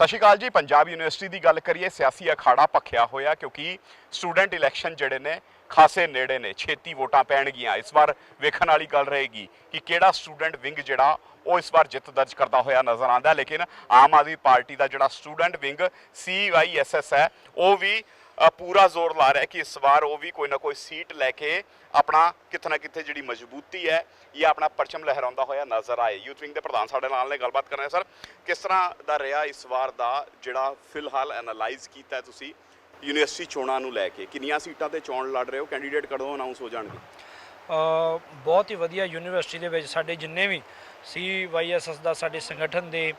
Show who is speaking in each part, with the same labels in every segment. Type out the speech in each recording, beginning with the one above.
Speaker 1: ਸਤਿ ਸ਼੍ਰੀ ਅਕਾਲ ਜੀ, ਪੰਜਾਬ ਯੂਨੀਵਰਸਿਟੀ ਦੀ ਗੱਲ ਕਰੀਏ, ਸਿਆਸੀ ਅਖਾੜਾ ਭਖਿਆ ਹੋਇਆ ਕਿਉਂਕਿ ਸਟੂਡੈਂਟ ਇਲੈਕਸ਼ਨ ਜਿਹੜੇ ਨੇ, ਖਾਸੇ ਨੇੜੇ ਨੇ, ਛੇਤੀ ਵੋਟਾਂ ਪੈਣਗੀਆਂ। ਇਸ ਵਾਰ ਵੇਖਣ ਵਾਲੀ ਗੱਲ ਰਹੇਗੀ ਕਿ ਕਿਹੜਾ ਸਟੂਡੈਂਟ ਵਿੰਗ ਜਿਹੜਾ, ਉਹ ਇਸ ਵਾਰ ਜਿੱਤ ਦਰਜ ਕਰਦਾ ਹੋਇਆ ਨਜ਼ਰ ਆਉਂਦਾ ਲੇਕਿਨ ਆਮ ਆਦਮੀ ਪਾਰਟੀ ਦਾ ਜਿਹੜਾ ਸਟੂਡੈਂਟ ਵਿੰਗ ਸੀਵਾਈਐਸਐਸ ਹੈ, ਉਹ ਵੀ ਪੂਰਾ ਜ਼ੋਰ ਲਾ ਰਿਹਾ ਕਿ ਇਸ ਵਾਰ ਉਹ ਵੀ ਕੋਈ ਨਾ ਕੋਈ ਸੀਟ ਲੈ ਕੇ ਆਪਣਾ ਕਿਤੇ ਨਾ ਕਿਤੇ ਜਿਹੜੀ ਮਜ਼ਬੂਤੀ ਹੈ, ਇਹ ਆਪਣਾ ਪਰਚਮ ਲਹਿਰਾਉਂਦਾ ਹੋਇਆ ਨਜ਼ਰ ਆਏ। ਯੂਥ ਵਿੰਗ ਦੇ ਪ੍ਰਧਾਨ ਸਾਡੇ ਨਾਲ ਨੇ, ਗੱਲਬਾਤ ਕਰ ਰਹੇ ਸਰ, ਕਿਸ ਤਰ੍ਹਾਂ ਦਾ ਰਿਹਾ ਇਸ ਵਾਰ ਦਾ ਜਿਹੜਾ ਫਿਲਹਾਲ ਐਨਾਲਾਈਜ਼ ਕੀਤਾ ਤੁਸੀਂ? ਯੂਨੀਵਰਸਿਟੀ ਚੋਣਾਂ ਨੂੰ ਲੈ ਕੇ ਕਿੰਨੀਆਂ ਸੀਟਾਂ ਤੇ ਚੋਣ ਲੜ ਰਹੇ ਹੋ? ਕੈਂਡੀਡੇਟ ਕਦੋਂ ਅਨਾਉਂਸ ਹੋ ਜਾਣਗੇ?
Speaker 2: ਬਹੁਤ ਹੀ ਵਧੀਆ ਯੂਨੀਵਰਸਿਟੀ ਦੇ ਵਿੱਚ ਸਾਡੇ ਜਿੰਨੇ ਵੀ ਸੀ ਵਾਈਐਸਐਸ ਦਾ ਸਾਡੇ ਸੰਗਠਨ ਦੇ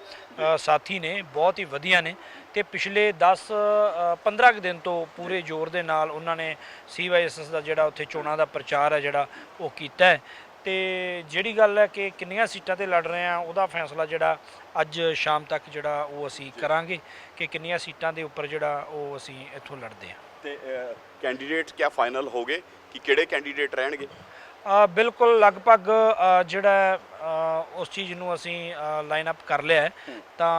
Speaker 2: ਸਾਥੀ ਨੇ ਬਹੁਤ ਹੀ ਵਧੀਆ ਨੇ। ਤੇ ਪਿਛਲੇ 10 ਅ, 15 ਕੁ ਦਿਨ ਤੋਂ ਪੂਰੇ ਜ਼ੋਰ ਦੇ ਨਾਲ ਉਹਨਾਂ ਨੇ ਸੀ ਵਾਈਐਸਐਸ ਦਾ ਜਿਹੜਾ ਉੱਥੇ ਚੋਣਾਂ ਦਾ ਪ੍ਰਚਾਰ ਹੈ ਜਿਹੜਾ ਉਹ ਕੀਤਾ ਹੈ। ਤੇ ਜਿਹੜੀ ਗੱਲ ਹੈ ਕਿ ਕਿੰਨੀਆਂ ਸੀਟਾਂ ਤੇ ਲੜ ਰਹੇ ਆ ਉਹਦਾ ਫੈਸਲਾ ਜਿਹੜਾ ਅੱਜ ਸ਼ਾਮ ਤੱਕ ਜਿਹੜਾ ਉਹ ਅਸੀਂ ਕਰਾਂਗੇ ਕਿ ਕਿੰਨੀਆਂ ਸੀਟਾਂ ਦੇ ਉੱਪਰ ਜਿਹੜਾ ਉਹ ਅਸੀਂ ਇੱਥੋਂ ਲੜਦੇ ਹਾਂ।
Speaker 1: ਤੇ ਕੈਂਡੀਡੇਟ ਕਿਆ ਫਾਈਨਲ ਹੋ ਗਏ ਕਿ ਕਿਹੜੇ ਕੈਂਡੀਡੇਟ ਰਹਿਣਗੇ?
Speaker 2: ਬਿਲਕੁਲ ਲਗਭਗ ਜਿਹੜਾ ਉਸ ਚੀਜ਼ ਨੂੰ ਅਸੀਂ ਲਾਈਨ ਅਪ ਕਰ ਲਿਆ ਤਾਂ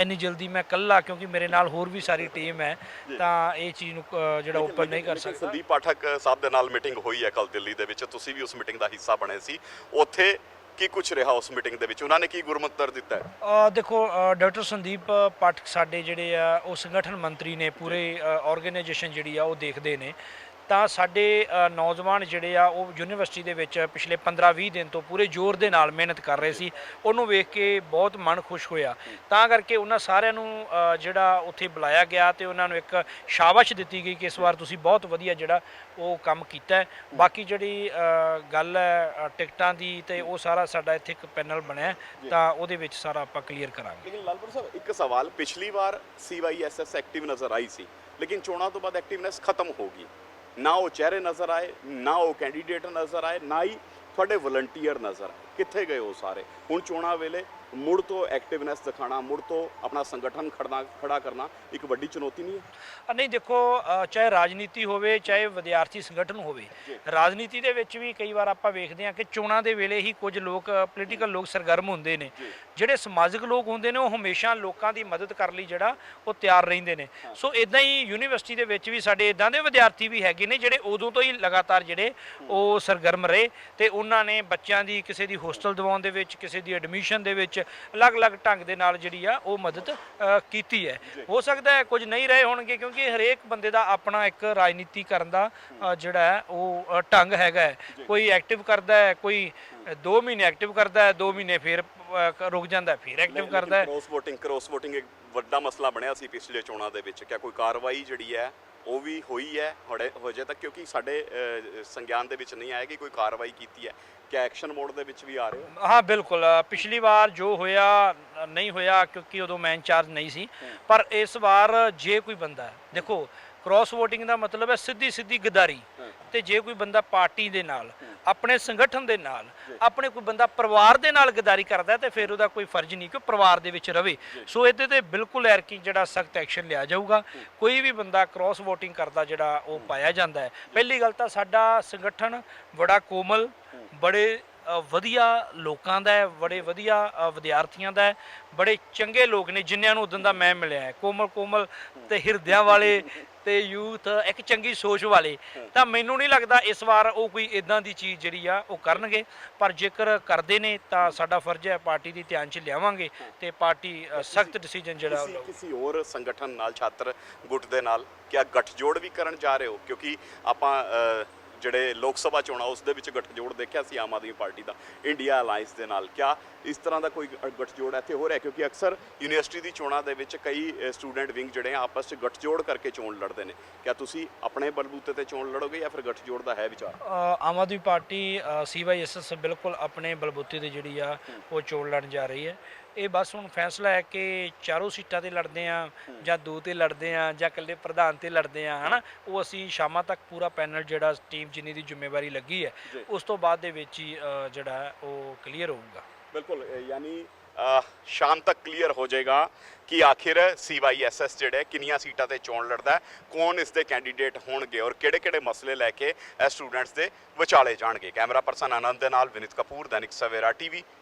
Speaker 2: ਇੰਨੀ ਜਲਦੀ ਮੈਂ ਕੱਲਾ ਕਿਉਂਕਿ ਮੇਰੇ ਨਾਲ ਹੋਰ ਵੀ ਸਾਰੀ ਟੀਮ ਹੈ ਤਾਂ ਇਹ ਚੀਜ਼ ਨੂੰ ਜਿਹੜਾ ਓਪਨ ਨਹੀਂ ਕਰ ਸਕਦਾ।
Speaker 1: ਸੰਦੀਪ ਪਾਠਕ ਸਾਹਿਬ ਦੇ ਨਾਲ ਮੀਟਿੰਗ ਹੋਈ ਹੈ ਕੱਲ ਦਿੱਲੀ ਦੇ ਵਿੱਚ। ਤੁਸੀਂ ਵੀ ਉਸ ਮੀਟਿੰਗ ਦਾ ਹਿੱਸਾ ਬਣੇ ਸੀ। ਉੱਥੇ ਕੀ ਕੁਝ ਰਿਹਾ ਉਸ ਮੀਟਿੰਗ ਦੇ ਵਿੱਚ? ਉਹਨਾਂ ਨੇ ਕੀ ਗੁਰਮੰਤਰ ਦਿੱਤਾ ਹੈ?
Speaker 2: ਦੇਖੋ ਡਾਕਟਰ ਸੰਦੀਪ ਪਾਠਕ ਸਾਡੇ ਜਿਹੜੇ ਆ ਉਹ ਸੰਗਠਨ ਮੰਤਰੀ ਨੇ ਪੂਰੇ ਆਰਗੇਨਾਈਜੇਸ਼ਨ ਜਿਹੜੀ ਆ ਉਹ ਦੇਖਦੇ ਨੇ। ਤਾਂ ਸਾਡੇ ਨੌਜਵਾਨ ਜਿਹੜੇ ਆ ਉਹ ਯੂਨੀਵਰਸਿਟੀ ਦੇ ਵਿੱਚ ਪਿਛਲੇ 15-20 ਦਿਨ ਤੋਂ ਪੂਰੇ ਜ਼ੋਰ ਦੇ ਨਾਲ ਮਿਹਨਤ ਕਰ ਰਹੇ ਸੀ। ਉਹਨੂੰ ਵੇਖ ਕੇ ਬਹੁਤ ਮਨ ਖੁਸ਼ ਹੋਇਆ। ਤਾਂ ਕਰਕੇ ਉਹਨਾਂ ਸਾਰਿਆਂ ਨੂੰ ਜਿਹੜਾ ਉੱਥੇ ਬੁਲਾਇਆ ਗਿਆ ਤੇ ਉਹਨਾਂ ਨੂੰ ਇੱਕ ਸ਼ਾਬਾਸ਼ ਦਿੱਤੀ ਗਈ ਕਿ ਇਸ ਵਾਰ ਤੁਸੀਂ ਬਹੁਤ ਵਧੀਆ ਜਿਹੜਾ ਉਹ ਕੰਮ ਕੀਤਾ ਬਾਕੀ ਜਿਹੜੀ ਗੱਲ ਹੈ ਟਿਕਟਾਂ ਦੀ ਤੇ ਉਹ ਸਾਰਾ ਸਾਡਾ ਇੱਥੇ ਇੱਕ ਪੈਨਲ ਬਣਿਆ ਤਾਂ ਉਹਦੇ ਵਿੱਚ ਸਾਰਾ ਆਪਾਂ ਕਲੀਅਰ ਕਰਾਂਗੇ।
Speaker 1: ਲੇਕਿਨ ਲਾਲਪੁਰ ਸਾਹਿਬ ਇੱਕ ਸਵਾਲ ਪਿਛਲੀ ਵਾਰ ਸੀਵਾਈਐਸਐਸ ਐਕਟਿਵ ਨਜ਼ਰ ਆਈ ਸੀ ਲੇਕਿਨ ਚੋਣਾਂ ਤੋਂ ਬਾਅਦ ਐਕਟਿਵਨੈਸ ਖਤਮ ਹੋ ਗਈ। ਨਾ ਉਹ ਚਿਹਰੇ ਨਜ਼ਰ ਆਏ, ਨਾ ਉਹ ਕੈਂਡੀਡੇਟ ਨਜ਼ਰ ਆਏ, ਨਾ ਹੀ ਤੁਹਾਡੇ ਵਲੰਟੀਅਰ ਨਜ਼ਰ ਆਏ। ਕਿੱਥੇ ਗਏ ਉਹ ਸਾਰੇ? ਹੁਣ ਚੋਣਾਂ ਵੇਲੇ ਮੁੜ ਤੋਂ ਐਕਟਿਵਨੈਸ ਦਿਖਾਣਾ ਮੁੜ ਤੋਂ ਆਪਣਾ ਸੰਗਠਨ ਖੜਨਾ ਖੜਾ ਕਰਨਾ ਇੱਕ ਵੱਡੀ ਚੁਣੌਤੀ ਨਹੀਂ ਹੈ?
Speaker 2: ਨਹੀਂ ਦੇਖੋ ਚਾਹੇ ਰਾਜਨੀਤੀ ਹੋਵੇ ਚਾਹੇ ਵਿਦਿਆਰਥੀ ਸੰਗਠਨ ਹੋਵੇ ਰਾਜਨੀਤੀ ਦੇ ਵਿੱਚ ਵੀ ਕਈ ਵਾਰ ਆਪਾਂ ਵੇਖਦੇ ਹਾਂ ਕਿ ਚੋਣਾਂ ਦੇ ਵੇਲੇ ਹੀ ਕੁਝ ਲੋਕ ਪੋਲੀਟੀਕਲ ਲੋਕ ਸਰਗਰਮ ਹੁੰਦੇ ਨੇ। ਜਿਹੜੇ ਸਮਾਜਿਕ ਲੋਕ ਹੁੰਦੇ ਨੇ ਉਹ ਹਮੇਸ਼ਾ ਲੋਕਾਂ ਦੀ ਮਦਦ ਕਰਨ ਲਈ ਜਿਹੜਾ ਉਹ ਤਿਆਰ ਰਹਿੰਦੇ ਨੇ। ਸੋ ਇਦਾਂ ਹੀ ਯੂਨੀਵਰਸਿਟੀ ਦੇ ਵਿੱਚ ਵੀ ਸਾਡੇ ਇਦਾਂ ਦੇ ਵਿਦਿਆਰਥੀ ਵੀ ਹੈਗੇ ਨੇ ਜਿਹੜੇ ਉਦੋਂ ਤੋਂ ਹੀ ਲਗਾਤਾਰ ਜਿਹੜੇ ਉਹ ਸਰਗਰਮ ਰਹੇ ਤੇ ਉਹਨਾਂ ਨੇ ਬੱਚਿਆਂ ਦੀ ਕਿਸੇ ਦੀ ਹੋਸਟਲ ਦਿਵਾਉਣ ਦੇ ਵਿੱਚ ਕਿਸੇ ਦੀ ਐਡਮਿਸ਼ਨ ਦੇ ਵਿੱਚ ਅਲੱਗ-ਅਲੱਗ ਢੰਗ ਦੇ ਨਾਲ ਜਿਹੜੀ ਆ ਉਹ ਮਦਦ ਕੀਤੀ ਹੈ। ਹੋ ਸਕਦਾ ਹੈ ਕੁਝ ਨਹੀਂ ਰਹੇ ਹੋਣਗੇ ਕਿਉਂਕਿ ਹਰੇਕ ਬੰਦੇ ਦਾ ਆਪਣਾ ਇੱਕ ਰਾਜਨੀਤੀ ਕਰਨ ਦਾ ਜਿਹੜਾ ਹੈ ਉਹ ਢੰਗ ਹੈਗਾ ਕੋਈ ਐਕਟਿਵ ਕਰਦਾ ਹੈ ਕੋਈ 2 ਮਹੀਨੇ ਐਕਟਿਵ ਕਰਦਾ ਹੈ 2 ਮਹੀਨੇ ਫਿਰ ਅ, ਕ- ਰੁਕ ਜਾਂਦਾ ਹੈ ਫਿਰ ਐਕਟਿਵ ਕਰਦਾ ਹੈ।
Speaker 1: ਕ੍ਰੋਸ VOTING ਕ੍ਰੋਸ VOTING ਇੱਕ ਵੱਡਾ ਮਸਲਾ ਬਣਿਆ ਸੀ ਪਿਛਲੇ ਚੋਣਾਂ ਦੇ ਵਿੱਚ ਕਿਆ ਕੋਈ ਕਾਰਵਾਈ ਜਿਹੜੀ ਹੈ ਉਹ ਵੀ ਹੋਈ ਹੈ ਹੜੇ ਹੋ ਜੇ ਤੱਕ ਕਿਉਂਕਿ ਸਾਡੇ ਸੰਗਿਆਨ ਦੇ ਵਿੱਚ ਨਹੀਂ ਆਇਆ ਕਿ ਕੋਈ ਕਾਰਵਾਈ ਕੀਤੀ ਹੈ। ਕਿਆ ਐਕਸ਼ਨ ਮੋਡ ਦੇ ਵਿੱਚ ਵੀ ਆ ਰਹੇ ਹੋ?
Speaker 2: ਹਾਂ ਬਿਲਕੁਲ ਅ, ਪਿਛਲੀ ਵਾਰ ਜੋ ਹੋਇਆ ਅ, ਨਹੀਂ ਹੋਇਆ ਕਿਉਂਕਿ ਉਦੋਂ ਮੈਂ ਇੰਚਾਰਜ ਨਹੀਂ ਸੀ। ਪਰ ਇਸ ਵਾਰ ਜੇ ਕੋਈ ਬੰਦਾ ਦੇਖੋ ਕ੍ਰਾਸ ਵੋਟਿੰਗ ਦਾ ਮਤਲਬ ਹੈ ਸਿੱਧੀ ਸਿੱਧੀ ਗਦਾਰੀ। ਤੇ ਜੇ ਕੋਈ ਬੰਦਾ ਪਾਰਟੀ ਦੇ ਨਾਲ, ਆਪਣੇ ਸੰਗਠਨ ਦੇ ਨਾਲ, ਆਪਣੇ ਕੋਈ ਬੰਦਾ ਪਰਿਵਾਰ ਦੇ ਨਾਲ ਗਦਾਰੀ ਕਰਦਾ ਹੈ, ਤੇ ਫਿਰ ਉਹਦਾ ਕੋਈ ਫਰਜ਼ ਨਹੀਂ ਕਿ ਉਹ ਪਰਿਵਾਰ ਦੇ ਵਿੱਚ ਰਵੇ। ਸੋ ਇਹਦੇ ਤੇ ਬਿਲਕੁਲ ਐਰਕੀ ਜਿਹੜਾ ਸਖਤ ਐਕਸ਼ਨ ਲਿਆ ਜਾਊਗਾ। ਕੋਈ ਵੀ ਬੰਦਾ ਕ੍ਰਾਸ ਵੋਟਿੰਗ ਕਰਦਾ ਜਿਹੜਾ ਉਹ ਪਾਇਆ ਜਾਂਦਾ ਹੈ। ਪਹਿਲੀ ਗੱਲ ਤਾਂ ਸਾਡਾ ਸੰਗਠਨ ਬੜਾ ਕੋਮਲ, ਬੜੇ ਵਧੀਆ ਲੋਕਾਂ ਦਾ ਹੈ, ਬੜੇ ਵਧੀਆ ਵਿਦਿਆਰਥੀਆਂ ਦਾ ਹੈ, ਬੜੇ ਚੰਗੇ ਲੋਕ ਨੇ ਜਿਨ੍ਹਾਂ ਨੂੰ ਉਦੋਂ ਦਾ ਮੈਂ ਮਿਲਿਆ ਹੈ। ਕੋਮਲ ਕੋਮਲ ਤੇ ਹਿਰਦਿਆਂ ਵਾਲੇ ਤੇ ਯੂਥ ਇੱਕ ਚੰਗੀ ਸੋਚ ਵਾਲੇ। ਤਾਂ ਮੈਨੂੰ ਨਹੀਂ ਲੱਗਦਾ ਇਸ ਵਾਰ ਉਹ ਕੋਈ ਇਦਾਂ ਦੀ ਚੀਜ਼ ਜਿਹੜੀ ਆ ਉਹ ਕਰਨਗੇ। ਪਰ ਜੇਕਰ ਕਰਦੇ ਨੇ ਤਾਂ ਸਾਡਾ ਫਰਜ਼ ਹੈ ਪਾਰਟੀ ਦੀ ਧਿਆਨ 'ਚ ਲਿਆਵਾਂਗੇ ਤੇ ਪਾਰਟੀ ਸਖਤ ਡਿਸੀਜਨ ਜਿਹੜਾ ਉਹ
Speaker 1: ਕਿਸੇ ਹੋਰ ਸੰਗਠਨ ਨਾਲ ਛਾਤਰ ਗੁੱਟ ਦੇ ਨਾਲ ਕਿਆ ਗੱਠਜੋੜ ਵੀ ਕਰਨ ਜਾ ਰਹੇ ਹੋ? ਕਿਉਂਕਿ ਆਪਾਂ ਜਿਹੜੇ ਲੋਕ ਸਭਾ ਚੋਣਾਂ, ਉਸ ਦੇ ਵਿੱਚ ਗਠਜੋੜ ਦੇਖਿਆ ਸੀ ਆਮ ਆਦਮੀ ਪਾਰਟੀ ਦਾ, ਇੰਡੀਆ ਅਲਾਈਅੰਸ ਦੇ ਨਾਲ। ਕਿਆ ਇਸ ਤਰ੍ਹਾਂ ਦਾ ਕੋਈ ਗਠਜੋੜ ਇੱਥੇ ਹੋ ਰਿਹਾ ਕਿਉਂਕਿ ਅਕਸਰ ਯੂਨੀਵਰਸਿਟੀ ਦੀ ਚੋਣਾਂ ਦੇ ਵਿੱਚ ਕਈ ਸਟੂਡੈਂਟ ਵਿੰਗ ਜਿਹੜੇ ਆਪਸ 'ਚ ਗਠਜੋੜ ਕਰਕੇ ਚੋਣ ਲੜਦੇ ਨੇ। ਕਿਆ ਤੁਸੀਂ ਆਪਣੇ ਬਲਬੂਤੇ ਤੇ ਚੋਣ ਲੜੋਗੇ ਜਾਂ ਫਿਰ ਗਠਜੋੜ ਦਾ ਹੈ ਵਿਚਾਰ?
Speaker 2: ਆਮ ਆਦਮੀ ਪਾਰਟੀ ਸੀਵਾਈਐਸਐਸ ਬਿਲਕੁਲ ਆਪਣੇ ਬਲਬੂਤੇ ਤੇ ਜਿਹੜੀ ਆ, ਉਹ ਚੋਣ ਲੜਨ ਜਾ ਰਹੀ ਹੈ। ਇਹ ਬਸ ਹੁਣ ਫੈਸਲਾ ਹੈ ਕਿ ਚਾਰੋਂ ਸੀਟਾਂ ਤੇ ਲੜਦੇ ਆ ਜਾਂ ਦੋ ਤੇ ਲੜਦੇ ਆ ਜਾਂ ਇਕੱਲੇ ਪ੍ਰਧਾਨ ਤੇ ਲੜਦੇ ਆ ਹਨਾ? ਉਹ ਅਸੀਂ ਸ਼ਾਮਾਂ ਤੱਕ ਪੂਰਾ ਪੈਨਲ ਜਿਹੜਾ ਟੀਮ ਜਿੰਨੀ ਦੀ ਜ਼ਿੰਮੇਵਾਰੀ ਲੱਗੀ ਹੈ। ਉਸ ਤੋਂ ਬਾਅਦ ਦੇ ਵਿੱਚ ਹੀ ਜਿਹੜਾ ਉਹ ਕਲੀਅਰ ਹੋਊਗਾ।
Speaker 1: ਬਿਲਕੁਲ ਯਾਨੀ ਸ਼ਾਮ ਤੱਕ ਕਲੀਅਰ ਹੋ ਜਾਏਗਾ ਕਿ ਆਖਿਰ ਸੀਵਾਈਐਸਐਸ ਜਿਹੜੇ ਕਿੰਨੀਆਂ ਸੀਟਾਂ ਤੇ ਚੋਣ ਲੜਦਾ ਹੈ ਕੌਣ ਇਸ ਦੇ ਕੈਂਡੀਡੇਟ ਹੋਣਗੇ ਔਰ ਕਿਹੜੇ-ਕਿਹੜੇ ਮਸਲੇ ਲੈ ਕੇ ਇਹ ਸਟੂਡੈਂਟਸ ਦੇ ਵਿਚਾਲੇ ਜਾਣਗੇ। ਕੈਮਰਾ ਪਰਸਨ ਆਨੰਦ ਦੇ ਨਾਲ ਵਿਨਿਤ ਕਪੂਰ ਦੈਨਿਕ ਸਵੇਰਾ ਟੀਵੀ